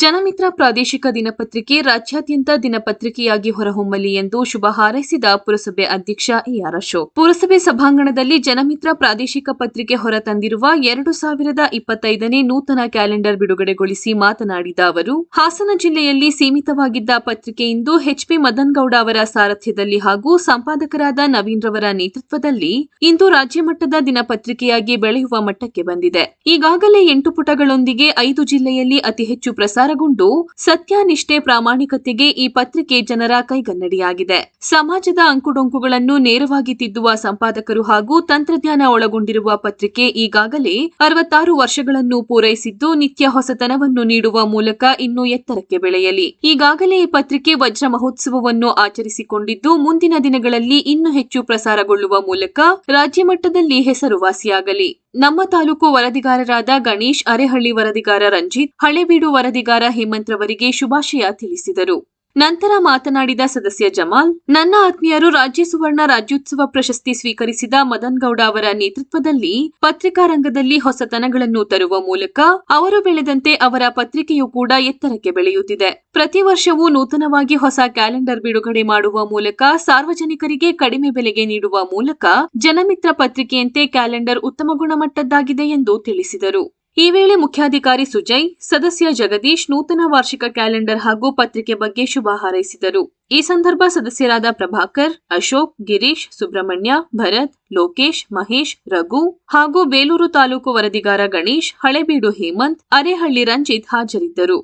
ಜನಮಿತ್ರ ಪ್ರಾದೇಶಿಕ ದಿನಪತ್ರಿಕೆ ರಾಜ್ಯಾದ್ಯಂತ ದಿನಪತ್ರಿಕೆಯಾಗಿ ಹೊರಹೊಮ್ಮಲಿ ಎಂದು ಶುಭ ಹಾರೈಸಿದ ಪುರಸಭೆ ಅಧ್ಯಕ್ಷ ಎಆರ್ ಅಶೋಕ್. ಪುರಸಭೆ ಸಭಾಂಗಣದಲ್ಲಿ ಜನಮಿತ್ರ ಪ್ರಾದೇಶಿಕ ಪತ್ರಿಕೆ ಹೊರತಂದಿರುವ ಎರಡು ಸಾವಿರದ ಇಪ್ಪತ್ತೈದನೇ ನೂತನ ಕ್ಯಾಲೆಂಡರ್ ಬಿಡುಗಡೆಗೊಳಿಸಿ ಮಾತನಾಡಿದ ಅವರು, ಹಾಸನ ಜಿಲ್ಲೆಯಲ್ಲಿ ಸೀಮಿತವಾಗಿದ್ದ ಪತ್ರಿಕೆ ಇಂದು ಎಚ್ಪಿ ಮದನ್ಗೌಡ ಅವರ ಸಾರಥ್ಯದಲ್ಲಿ ಹಾಗೂ ಸಂಪಾದಕರಾದ ನವೀನ್ ರವರ ನೇತೃತ್ವದಲ್ಲಿ ಇಂದು ರಾಜ್ಯ ಮಟ್ಟದ ದಿನಪತ್ರಿಕೆಯಾಗಿ ಬೆಳೆಯುವ ಮಟ್ಟಕ್ಕೆ ಬಂದಿದೆ. ಈಗಾಗಲೇ ಎಂಟು ಪುಟಗಳೊಂದಿಗೆ ಐದು ಜಿಲ್ಲೆಯಲ್ಲಿ ಅತಿ ಹೆಚ್ಚು ಪ್ರಸಾರಗೊಂಡು ಸತ್ಯನಿಷ್ಠೆ ಪ್ರಾಮಾಣಿಕತೆಗೆ ಈ ಪತ್ರಿಕೆ ಜನರ ಕೈಗನ್ನಡಿಯಾಗಿದೆ. ಸಮಾಜದ ಅಂಕುಡೊಂಕುಗಳನ್ನು ನೇರವಾಗಿ ತಿದ್ದುವ ಸಂಪಾದಕರು ಹಾಗೂ ತಂತ್ರಜ್ಞಾನ ಒಳಗೊಂಡಿರುವ ಪತ್ರಿಕೆ ಈಗಾಗಲೇ ಅರವತ್ತಾರು ವರ್ಷಗಳನ್ನು ಪೂರೈಸಿದ್ದು ನಿತ್ಯ ಹೊಸತನವನ್ನು ನೀಡುವ ಮೂಲಕ ಇನ್ನೂ ಎತ್ತರಕ್ಕೆ ಬೆಳೆಯಲಿ. ಈಗಾಗಲೇ ಈ ಪತ್ರಿಕೆ ವಜ್ರ ಮಹೋತ್ಸವವನ್ನು ಆಚರಿಸಿಕೊಂಡಿದ್ದು ಮುಂದಿನ ದಿನಗಳಲ್ಲಿ ಇನ್ನೂ ಹೆಚ್ಚು ಪ್ರಸಾರಗೊಳ್ಳುವ ಮೂಲಕ ರಾಜ್ಯಮಟ್ಟದಲ್ಲಿ ಹೆಸರುವಾಸಿಯಾಗಲಿ. ನಮ್ಮ ತಾಲೂಕು ವರದಿಗಾರರಾದ ಗಣೇಶ್ ಅರೆಹಳ್ಳಿ ವರದಿಗಾರ ರಂಜಿತ್ ಹಳೆಬೀಡು ವರದಿಗಾರ ಹೇಮಂತ್ ರವರಿಗೆ ಶುಭಾಶಯ ತಿಳಿಸಿದರು. ನಂತರ ಮಾತನಾಡಿದ ಸದಸ್ಯ ಜಮಾಲ್, ನನ್ನ ಆತ್ಮೀಯರು ರಾಜ್ಯ ಸುವರ್ಣ ರಾಜ್ಯೋತ್ಸವ ಪ್ರಶಸ್ತಿ ಸ್ವೀಕರಿಸಿದ ಮದನ್ ಗೌಡ ಅವರ ನೇತೃತ್ವದಲ್ಲಿ ಪತ್ರಿಕಾ ರಂಗದಲ್ಲಿ ಹೊಸತನಗಳನ್ನು ತರುವ ಮೂಲಕ ಅವರು ಬೆಳೆದಂತೆ ಅವರ ಪತ್ರಿಕೆಯೂ ಕೂಡ ಎತ್ತರಕ್ಕೆ ಬೆಳೆಯುತ್ತಿದೆ. ಪ್ರತಿ ವರ್ಷವೂ ನೂತನವಾಗಿ ಹೊಸ ಕ್ಯಾಲೆಂಡರ್ ಬಿಡುಗಡೆ ಮಾಡುವ ಮೂಲಕ ಸಾರ್ವಜನಿಕರಿಗೆ ಕಡಿಮೆ ಬೆಲೆಗೆ ನೀಡುವ ಮೂಲಕ ಜನಮಿತ್ರ ಪತ್ರಿಕೆಯಂತೆ ಕ್ಯಾಲೆಂಡರ್ ಉತ್ತಮ ಗುಣಮಟ್ಟದ್ದಾಗಿದೆ ಎಂದು ತಿಳಿಸಿದರು. ಈ ವೇಳೆ ಮುಖ್ಯಾಧಿಕಾರಿ ಸುಜಯ್, ಸದಸ್ಯ ಜಗದೀಶ್ ನೂತನ ವಾರ್ಷಿಕ ಕ್ಯಾಲೆಂಡರ್ ಹಾಗೂ ಪತ್ರಿಕೆ ಬಗ್ಗೆ ಶುಭ ಹಾರೈಸಿದರು. ಈ ಸಂದರ್ಭ ಸದಸ್ಯರಾದ ಪ್ರಭಾಕರ್, ಅಶೋಕ್, ಗಿರೀಶ್, ಸುಬ್ರಹ್ಮಣ್ಯ, ಭರತ್, ಲೋಕೇಶ್, ಮಹೇಶ್, ರಘು ಹಾಗೂ ಬೇಲೂರು ತಾಲೂಕು ವರದಿಗಾರ ಗಣೇಶ್, ಹಳೆಬೀಡು ಹೇಮಂತ್, ಅರೆಹಳ್ಳಿ ರಂಜಿತ್ ಹಾಜರಿದ್ದರು.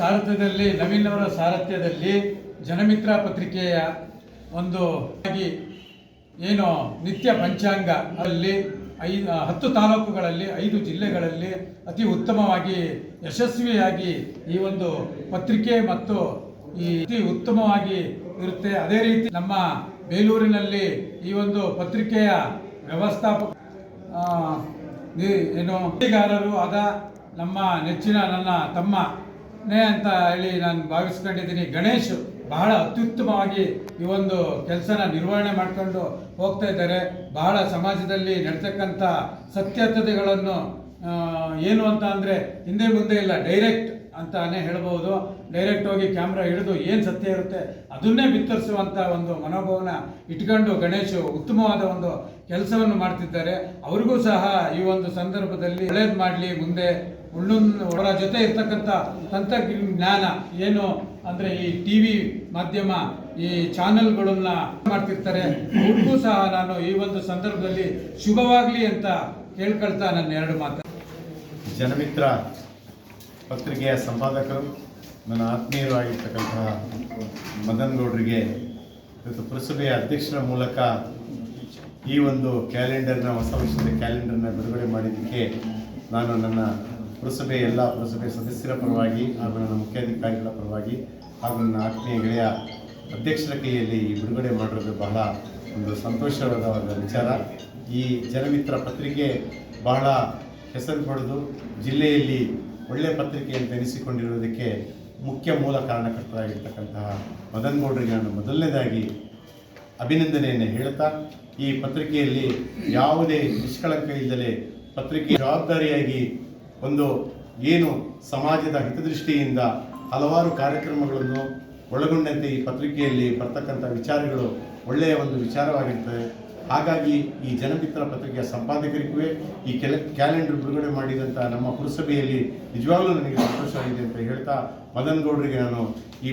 ಸಾರಥ್ಯದಲ್ಲಿ ನವೀನ್ ಅವರ ಸಾರಥ್ಯದಲ್ಲಿ ಜನಮಿತ್ರ ಪತ್ರಿಕೆಯ ಒಂದು ಏನು ನಿತ್ಯ ಪಂಚಾಂಗ ಅಲ್ಲಿ ಐದು ಹತ್ತು ತಾಲೂಕುಗಳಲ್ಲಿ, ಐದು ಜಿಲ್ಲೆಗಳಲ್ಲಿ ಅತಿ ಉತ್ತಮವಾಗಿ, ಯಶಸ್ವಿಯಾಗಿ ಈ ಒಂದು ಪತ್ರಿಕೆ ಮತ್ತು ಈ ಅತಿ ಉತ್ತಮವಾಗಿ ಇರುತ್ತೆ. ಅದೇ ರೀತಿ ನಮ್ಮ ಬೇಲೂರಿನಲ್ಲಿ ಈ ಒಂದು ಪತ್ರಿಕೆಯ ವ್ಯವಸ್ಥಾಪಕ ಏನು ವರದಿಗಾರರು ಆದ ನಮ್ಮ ನೆಚ್ಚಿನ ನನ್ನ ತಮ್ಮನೇ ಅಂತ ಹೇಳಿ ನಾನು ಭಾವಿಸ್ಕೊಂಡಿದ್ದೀನಿ. ಗಣೇಶ್ ಬಹಳ ಅತ್ಯುತ್ತಮವಾಗಿ ಈ ಒಂದು ಕೆಲಸನ ನಿರ್ವಹಣೆ ಮಾಡ್ಕೊಂಡು ಹೋಗ್ತಾ ಇದ್ದಾರೆ. ಬಹಳ ಸಮಾಜದಲ್ಲಿ ನಡ್ತಕ್ಕಂಥ ಸತ್ಯತೆಗಳನ್ನು ಏನು ಅಂತ ಅಂದರೆ ಹಿಂದೆ ಮುಂದೆ ಇಲ್ಲ, ಡೈರೆಕ್ಟ್ ಅಂತಾನೆ ಹೇಳ್ಬೋದು. ಡೈರೆಕ್ಟ್ ಹೋಗಿ ಕ್ಯಾಮ್ರಾ ಹಿಡಿದು ಏನು ಸತ್ಯ ಇರುತ್ತೆ ಅದನ್ನೇ ಬಿತ್ತರಿಸುವಂಥ ಒಂದು ಮನೋಭಾವನ ಇಟ್ಕೊಂಡು ಗಣೇಶ್ ಉತ್ತಮವಾದ ಒಂದು ಕೆಲಸವನ್ನು ಮಾಡ್ತಿದ್ದಾರೆ. ಅವ್ರಿಗೂ ಸಹ ಈ ಒಂದು ಸಂದರ್ಭದಲ್ಲಿ ಒಳ್ಳೇದು ಮಾಡಲಿ, ಮುಂದೆ ಅವರ ಜೊತೆ ಇರ್ತಕ್ಕಂಥ ತಂತ್ರಜ್ಞಾನ ಏನು ಅಂದರೆ ಈ ಟಿ ವಿ ಮಾಧ್ಯಮ, ಈ ಚಾನೆಲ್ಗಳನ್ನ ಮಾಡ್ತಿರ್ತಾರೆ. ಅವ್ರಿಗೂ ಸಹ ನಾನು ಈ ಒಂದು ಸಂದರ್ಭದಲ್ಲಿ ಶುಭವಾಗಲಿ ಅಂತ ಕೇಳ್ಕೊಳ್ತಾ ನನ್ನ ಎರಡು ಮಾತು. ಜನಮಿತ್ರ ಪತ್ರಿಕೆಯ ಸಂಪಾದಕರು, ನನ್ನ ಆತ್ಮೀಯರು ಆಗಿರ್ತಕ್ಕಂತಹ ಮದನ್ ಗೌಡ್ರಿಗೆ ಇವತ್ತು ಪುರಸಭೆಯ ಅಧ್ಯಕ್ಷರ ಮೂಲಕ ಈ ಒಂದು ಕ್ಯಾಲೆಂಡರ್ನ, ಹೊಸ ವರ್ಷದ ಕ್ಯಾಲೆಂಡರ್ನ ಬಿಡುಗಡೆ ಮಾಡಿದ್ದಕ್ಕೆ ನಾನು ನನ್ನ ಪುರಸಭೆ ಎಲ್ಲ ಪುರಸಭೆ ಸದಸ್ಯರ ಪರವಾಗಿ ಹಾಗೂ ನನ್ನ ಮುಖ್ಯಾಧಿಕಾರಿಗಳ ಪರವಾಗಿ ಹಾಗೂ ನನ್ನ ಆತ್ಮೀಯ ಗೆಳೆಯ ಅಧ್ಯಕ್ಷರ ಕೈಯಲ್ಲಿ ಈ ಬಿಡುಗಡೆ ಮಾಡಿರೋದು ಬಹಳ ಒಂದು ಸಂತೋಷವಾದ ವಿಚಾರ. ಈ ಜನಮಿತ್ರ ಪತ್ರಿಕೆ ಬಹಳ ಹೆಸರು ಪಡೆದು ಜಿಲ್ಲೆಯಲ್ಲಿ ಒಳ್ಳೆಯ ಪತ್ರಿಕೆ ಅಂತ ಎನಿಸಿಕೊಂಡಿರುವುದಕ್ಕೆ ಮುಖ್ಯ ಮೂಲ ಕಾರಣಕರ್ತರಾಗಿರ್ತಕ್ಕಂತಹ ಮದನ್ ಗೌಡರಿಗೆ ನಾನು ಮೊದಲನೇದಾಗಿ ಅಭಿನಂದನೆಯನ್ನು ಹೇಳ್ತಾ, ಈ ಪತ್ರಿಕೆಯಲ್ಲಿ ಯಾವುದೇ ನಿಷ್ಕಳಂಕ ಇಲ್ಲದೆ ಪತ್ರಿಕೆ ಜವಾಬ್ದಾರಿಯಾಗಿ ಒಂದು ಏನು ಸಮಾಜದ ಹಿತದೃಷ್ಟಿಯಿಂದ ಹಲವಾರು ಕಾರ್ಯಕ್ರಮಗಳನ್ನು ಒಳಗೊಂಡಂತೆ ಈ ಪತ್ರಿಕೆಯಲ್ಲಿ ಬರ್ತಕ್ಕಂಥ ವಿಚಾರಗಳು ಒಳ್ಳೆಯ ಒಂದು ವಿಚಾರವಾಗಿರ್ತದೆ ಹಾಗಾಗಿ ಈ ಜನಮಿತ್ರ ಪತ್ರಿಕೆಯ ಸಂಪಾದಕರಿಗೂ ಈ ಕೆಲ, ಕ್ಯಾಲೆಂಡರ್ ಬಿಡುಗಡೆ ಮಾಡಿದಂಥ ನಮ್ಮ ಪುರಸಭೆಯಲ್ಲಿ ನಿಜವಾಗ್ಲೂ ನನಗೆ ಸಂತೋಷವಾಗಿದೆ ಅಂತ ಹೇಳ್ತಾ ಮದನ್ ಗೌಡರಿಗೆ ನಾನು ಈ